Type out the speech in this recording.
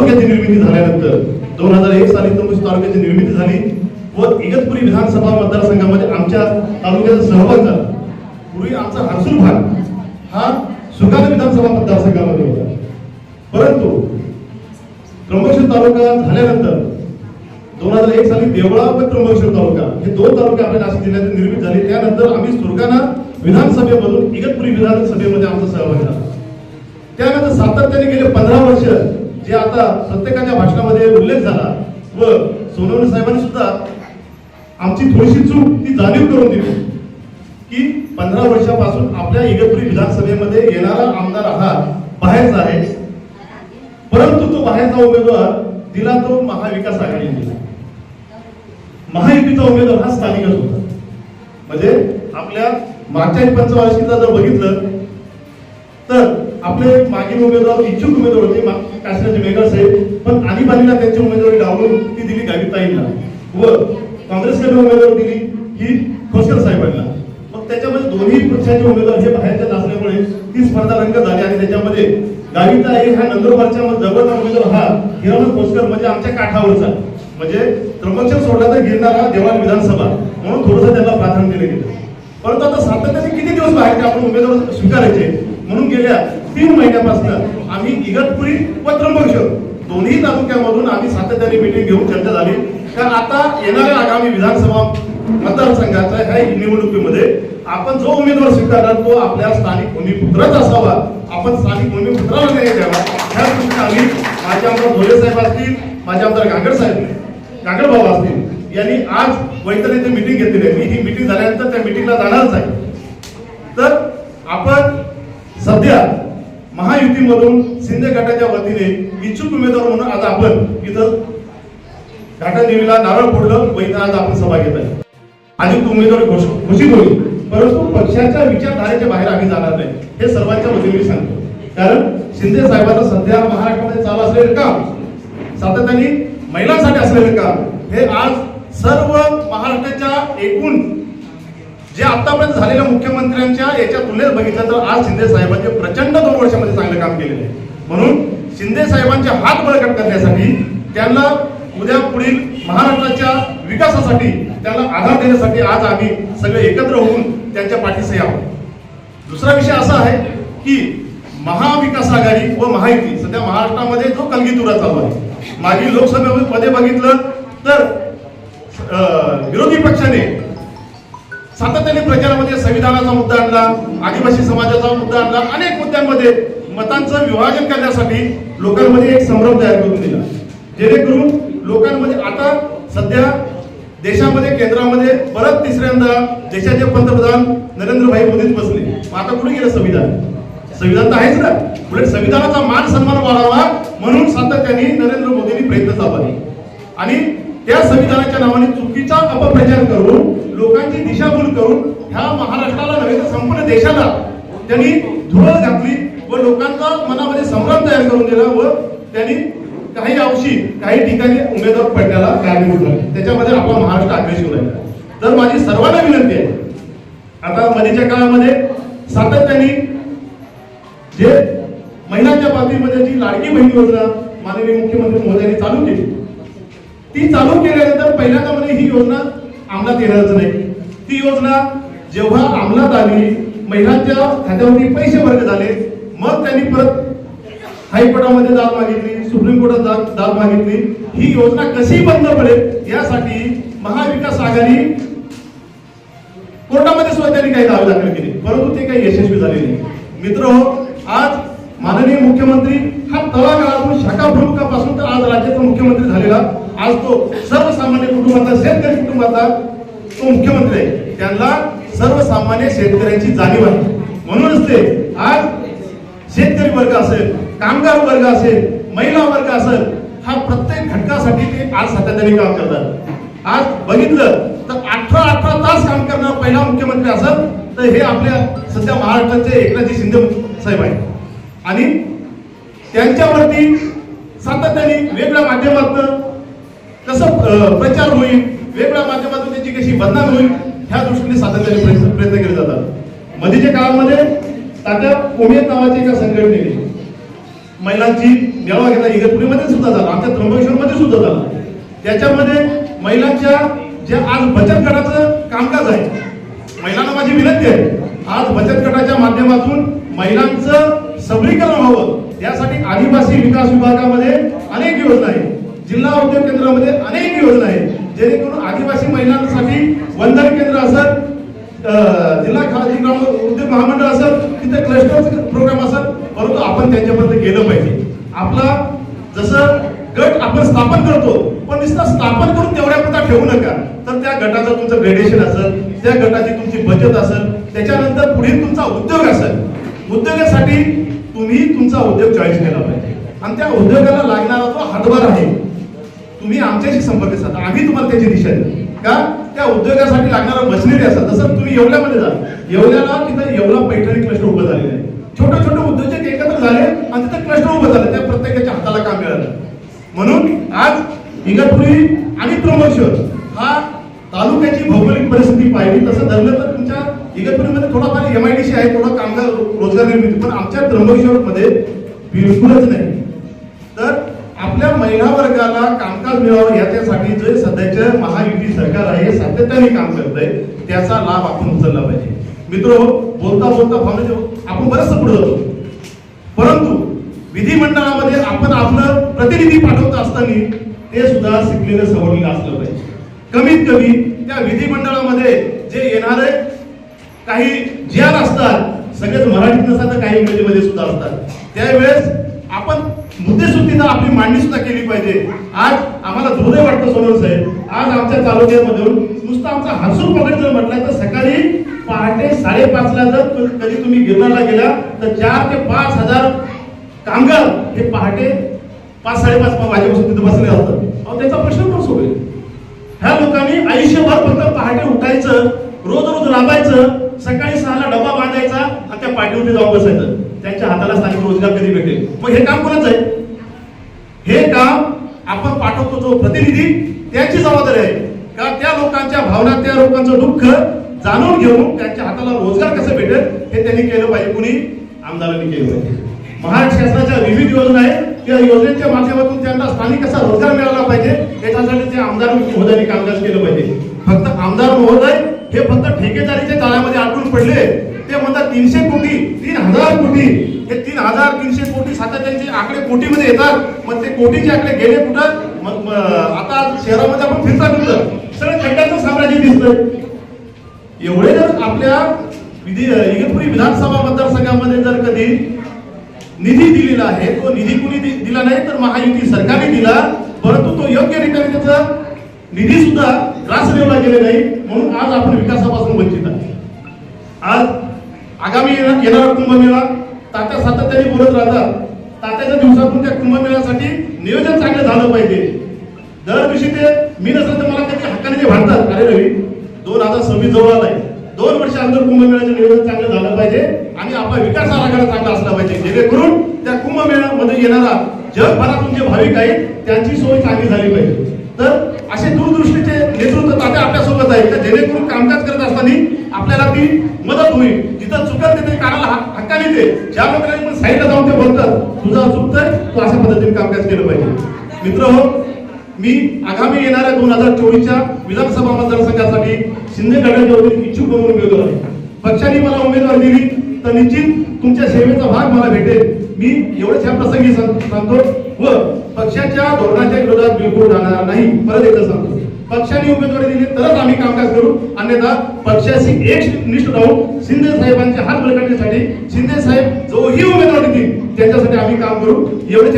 तालुक्याची निर्मिती झाल्यानंतर दोन हजार एक साली त्र्यंबकेश्वर तालुक्याची निर्मिती झाली व इगतपुरी विधानसभा मतदारसंघामध्ये आमच्या तालुक्याचा सहभाग झाला. पूर्वी आमचा हर्सूल भाग हा सुगात विधानसभा मतदारसंघामध्ये होता. परंतु त्र्यंबकेश्वर तालुका झाल्यानंतर दोन हजार एक साली देवळा व त्र्यंबकेश्वर तालुका हे दोन तालुके आपल्या नाशिक जिल्ह्यात निर्मित झाले. त्यानंतर आम्ही सुरगाणा विधानसभेमधून इगतपुरी विधानसभेमध्ये आमचा सहभाग झाला. त्यानंतर सातत्याने गेले पंधरा वर्ष जे आता प्रत्येकाच्या भाषणामध्ये उल्लेख झाला व सोनवणे साहेबांनी सुद्धा आमची थोडीशी चूक ती जाणीव करून दिली की पंधरा वर्षापासून आपल्या इगतपुरी विधानसभेमध्ये येणारा आमदार हा बाहेरचा आहे. परंतु तो बाहेरचा उमेदवार दिला तो महाविकास आघाडीने. दिला महायुतीचा उमेदवार हा स्थानिकच होता. म्हणजे आपल्या मागच्या पंचवार्षिकला जर बघितलं तर आपले मागील उमेदवार इच्छुक उमेदवार होते मा- काशीनाथजी साहेब पण आणीबाणीला त्यांची उमेदवारी डावलून ती दिली गाविताईंना व काँग्रेसकडे उमेदवारी दिली ही खोसकर साहेबांना. मग त्याच्यामध्ये दोन्ही पक्षाचे उमेदवार हे बाहेरच्या नसल्यामुळे ती स्पर्धा रंग झाली आणि त्याच्यामध्ये गाविताई हा नंदुरबारच्या जवळचा उमेदवार हा हिरामण खोसकर म्हणजे आमच्या काठावरचा. म्हणजे त्र्यंबकेश्वर सोडला तर गिरणारा देवाण विधानसभा. म्हणून थोडंसं त्यांना प्राधान्य दिलं गेलं. परंतु आता सातत्याने किती दिवस बाहेरचे आपण उमेदवार स्वीकारायचे? म्हणून गेल्या तीन महिन्यापासून आम्ही इगतपुरी व त्र्यंबकेश्वर दोन्ही तालुक्यामधून आम्ही सातत्याने मिटिंग घेऊन चर्चा झाली. तर आता येणाऱ्या आगामी विधानसभा मतदारसंघाच्या ह्या निवडणुकीमध्ये आपण जो उमेदवार स्वीकारणार तो आपल्या स्थानिक भूमिपुत्रच असावा. आपण स्थानिक भूमिपुत्राला न्याय द्यावा. ह्या दृष्टीने आम्ही माझे आमदार धोले साहेब असतील माझे आमदार गांगड साहेब गांगड भाऊ असतील यांनी आज वैतन येथे मिटिंग घेतलेली आहे. मी ही मिटिंग झाल्यानंतर त्या मिटिंगला जाणारच आहे. तर आपण सध्या महायुतीमधून शिंदे गटाच्या वतीने इच्छुक उमेदवार म्हणून आज आपण इथं घाटा देवीला नारळ फोडलं व इथं आज आपण सभा घेत आहे. आणि तो उमेदवार घोषित होईल. परंतु पक्षाच्या विचारधारेच्या बाहेर आम्ही जाणार नाही. हे सर्वांच्या वतीने मी सांगतो. कारण शिंदे साहेबांचं सध्या महाराष्ट्रामध्ये चालू असलेलं काम सातत्याने महिलांसाठी असलेलं काम हे आज सर्व महाराष्ट्राच्या एकूण जे आतापर्यंत झालेल्या मुख्यमंत्र्यांच्या याच्या तुलनेत बघितलं तर आज शिंदे साहेबांचे प्रचंड दोन वर्षामध्ये चांगलं काम केलेलं आहे. म्हणून शिंदे साहेबांचे हात बळकट करण्यासाठी त्यांना उद्या पुढील महाराष्ट्राच्या विकासासाठी त्यांना आधार देण्यासाठी आज आम्ही सगळे एकत्र होऊन त्यांच्या पाठीशी आहोत. दुसरा विषय असा आहे की महाविकास आघाडी व महायुती सध्या महाराष्ट्रामध्ये जो कलगीतुरा चालू आहे. मागील लोकसभेमध्ये बघितलं तर विरोधी पक्षाने सातत्याने प्रचारामध्ये संविधानाचा मुद्दा आणला आदिवासी समाजाचा मुद्दा आणला अनेक मुद्द्यांमध्ये मतांचं विभाजन करण्यासाठी लोकांमध्ये एक संभ्रम तयार करून दिला. जेणेकरून लोकांमध्ये आता सध्या देशामध्ये केंद्रामध्ये परत तिसऱ्यांदा देशाचे पंतप्रधान नरेंद्रभाई मोदीच बसले. आता कुठे गेलं संविधान? संविधान तर आहेच ना. उलट संविधानाचा मान सन्मान वाढावा म्हणून सातत्याने नरेंद्र मोदींनी प्रयत्न चालवले. आणि त्या संविधानाच्या नावाने चुकीचा अपप्रचार करून लोकांची दिशाभूल करून ह्या महाराष्ट्राला नव्हे तर संपूर्ण देशाला त्यांनी धुळ घातली व लोकांचा मनामध्ये संभ्रम तयार करून दिला व त्यांनी काही अंशी काही ठिकाणी उमेदवार पडण्याला कारणीभूत झाले त्याच्यामध्ये आपला महाराष्ट्र अग्रेसिव्ह राहिला तर माझी सर्वांना विनंती आहे आता मधीच्या काळामध्ये सातत्याने जे महिलांच्या बाबतीमध्ये जी लाडकी बहीण योजना माननीय मुख्यमंत्री महोदयांनी चालू केली ती चालू केल्यानंतर पहिल्यांदा म्हणजे ही योजना अंमलात येणारच नाही. ती योजना जेव्हा अंमलात आली महिलांच्या खात्यावरती पैसे वर्ग झाले मग त्यांनी परत हायकोर्टामध्ये दाद मागितली सुप्रीम कोर्टात दाद दाद मागितली. ही योजना कशी बंद पडेल यासाठी महाविकास आघाडी कोर्टामध्ये सुद्धा त्यांनी काही दावे दाखल केले. परंतु ते काही यशस्वी झाले नाही. मित्र आज माननीय मुख्यमंत्री हा तळागाळातून शाखा प्रमुखापासून तर आज राज्याचा मुख्यमंत्री झालेला आज तो सर्वसामान्य कुटुंबाचा शेतकरी कुटुंबाचा तो मुख्यमंत्री आहे. त्यांना सर्वसामान्य शेतकऱ्यांची जाणीव आहे. म्हणूनच ते आज शेतकरी वर्ग असेल कामगार वर्ग असेल महिला वर्ग असेल हा प्रत्येक घटकासाठी ते आज सातत्याने काम करतात. आज बघितलं तर अठरा अठरा तास काम करणारा पहिला मुख्यमंत्री असत तर हे आपल्या सध्या महाराष्ट्राचे एकनाथजी शिंदे साहेब आहेत. आणि त्यांच्यावरती सातत्याने वेगळ्या माध्यमातून कसं प्रचार होईल वेगळ्या माध्यमातून त्याची कशी बदनाम होईल ह्या दृष्टीने सातत्याने प्रयत्न प्रयत्न केले जातात. मधीच्या काळामध्ये तात्या कोमेत नावाची एका संघटनेने महिलांची मेळावा घेतला. इगतपुरीमध्ये सुद्धा झाला आमच्या त्र्यंबकेश्वरमध्ये सुद्धा झाला. त्याच्यामध्ये महिलांच्या जे आज बचत गटाचं कामकाज आहे महिलांना माझी विनंती आहे आज बचत गटाच्या माध्यमातून महिलांचं सबलीकरण व्हावं. यासाठी आदिवासी विकास विभागामध्ये अनेक योजना आहेत. जिल्हा उद्योग केंद्रामध्ये अनेक योजना आहेत. जेणेकरून आदिवासी महिलांसाठी वंदन केंद्र असेल अं, जिल्हा खादी ग्राम उद्योग महामंडळ असेल तिथे क्लस्टर प्रोग्राम असेल परंतु आपण त्यांच्यापर्यंत गेलं पाहिजे. आपला जसं गट आपण स्थापन करतो पण नुसतं स्थापन करून तेवढ्या पुरता ठेवू नका. तर त्या गटाचं तुमचं ग्रेडेशन असेल त्या गटाची तुमची बचत असेल त्याच्यानंतर पुढील तुमचा उद्योग असेल. उद्योगासाठी तुम्ही तुमचा उद्योग चॉईस केला पाहिजे. आणि त्या उद्योगाला लागणारा जो हातभार आहे. तुम्ही आमच्याशी संपर्क साधा आम्ही तुम्हाला त्याची दिशा देऊ. का त्या उद्योगासाठी लागणारा मशिनरी असतात तसं तुम्ही येवल्यामध्ये जा. येवल्याला तिथं येवला पैठणी क्लस्टर उभं झालेलं आहे. छोटे छोटे उद्योजक एकत्र झाले आणि तिथं क्लस्टर उभं झालं. त्या प्रत्येकाच्या हाताला काम मिळालं. म्हणून आज इगतपुरी आणि त्र्यंबकेश्वर हा तालुक्याची भौगोलिक परिस्थिती पाहिली. तसं धरलं तर तुमच्या इगतपुरीमध्ये थोडाफार एमआयडीसी आहे थोडा कामगार रोजगार निर्मिती. पण आमच्या त्र्यंबकेश्वरमध्ये बिलकुलच नाही. आपल्या महिला वर्गाला कामकाज मिळावं याच्यासाठी जे सध्याचे महायुती सरकार आहे सातत्याने काम करत आहे त्याचा लाभ आपण उचलला पाहिजे. मित्र हो, बोलता बोलता फाउंडेशन हो, आपण बरंच पुढे जातो परंतु विधिमंडळामध्ये आपण आपलं प्रतिनिधी पाठवत असताना ते सुद्धा शिकलेलं सवरलेलं असलं पाहिजे. कमीत कमी त्या विधिमंडळामध्ये जे येणारे काही जी असतात सगळेच मराठीत नसतात तर काही इंग्रजीमध्ये सुद्धा असतात. त्यावेळेस आपण मुद्देसुद्धीनं आपली मांडणी सुद्धा केली पाहिजे. आज आम्हाला दुर्दैव वाटतं सोनल साहेब. आज आमच्या तालुक्यामधून नुसतं आमचा हसून पकड जर म्हटलं तर सकाळी पहाटे साडेपाचला जर कधी तुम्ही गिरणारला गेला तर चार ते पाच हजार कामगार हे पहाटे पाच साडेपाच वाजेपासून तिथे बसले असतात अहो त्याचा प्रश्न पण सोडेल ह्या लोकांनी आयुष्यभर फक्त पहाटे उठायचं रोज रोज राबायचं सकाळी सहाला डबा बांधायचा आणि त्या पाठीवरती जाऊन बसायचं. त्यांच्या हाताला स्थानिक रोजगार कधी भेटेल? मग हे काम कोणाचं आहे? हे काम आपण पाठवतो जो प्रतिनिधी त्यांची जबाबदारी आहे. का त्या लोकांच्या भावना त्या लोकांचं दुःख जाणून घेऊन त्यांच्या हाताला रोजगार कसं भेटेल हे त्यांनी केलं पाहिजे. कुणी? आमदारांनी केलं पाहिजे. महाराष्ट्र शासनाच्या विविध योजना आहेत. त्या योजनेच्या माध्यमातून त्यांना स्थानिक कसा रोजगार मिळाला पाहिजे याच्यासाठी ते आमदार महोदयांनी कामकाज केलं पाहिजे. फक्त आमदार महोदय हे फक्त ठेकेदारीच्या काळामध्ये अडकून पडले. म्हणतात तीनशे कोटी तीन हजार कोटी. हे तीन हजार तीनशे कोटी सातत्याचे आकडे कोटीमध्ये येतात. मग ते कोटीचे आकडे गेले कुठं? मग आता शहरामध्ये आपण फिरता फिरतं. सगळं खड्ड्याचं साम्राज्य दिसतंय. एवढे जर आपल्या विधी इगतपुरी विधानसभा मतदारसंघामध्ये जर कधी निधी दिलेला आहे तो निधी कुणी दिला नाही तर महायुती सरकारने दिला. परंतु तो योग्य रीतीने त्याचा निधी सुद्धा ग्रास लेवला गेले नाही. म्हणून आज आपण विकासापासून वंचित आहे आज आगामी येणारा कुंभमेळा तात्या सातत्याने बोलत राहतात. तात्याच्या दिवसातून त्या कुंभमेळ्यासाठी नियोजन चांगलं झालं पाहिजे. दरवर्षी ते मी नसेल तर मला कधी हक्काने ते भांडतात. अरे रवी दोन हजार सव्वीस जवळ आलाय. दोन वर्ष अंदर कुंभमेळ्याचं नियोजन चांगलं झालं पाहिजे आणि आपला विकास आराखडा चांगला असला पाहिजे. जेणेकरून त्या कुंभमेळ्यामध्ये येणारा जगभरातून जे भाविक आहेत त्यांची सोय चांगली झाली पाहिजे. तर असे दूरदृष्टीचे नेतृत्व तात्या आपल्यासोबत आहे तर जेणेकरून कामकाज करत असताना आपल्याला ती मदत होईल. जिथं चुकत ते कानाला हक्काने ते. ज्या लोकांनी पण साईडला जाऊन ते बोलतात तुझा चुकतंय तू अशा पद्धतीने कामकाज केलं पाहिजे. मित्र हो मी आगामी येणाऱ्या दोन हजार चोवीसच्या विधानसभा मतदारसंघासाठी शिंदे गटाच्या इच्छुक म्हणून उमेदवार आहे. पक्षाने मला उमेदवार दिली तर निश्चित तुमच्या सेवेचा भाग मला भेटेल. मी एवढंच ह्या प्रसंगी सांग- सांगतो. व पक्षाच्या धोरणाच्या विरोधात बिलकुल जाणार नाही. परत एकदा सांगतो. पक्षाने उमेदवारी दिली तरच आम्ही कामकाज करू. अन्यथा पक्षाशी एक निष्ठ राहून शिंदे साहेबांचे हात बळकटण्यासाठी शिंदे साहेब जोही उमेदवार देतील त्यांच्यासाठी आम्ही काम करू. एवढेच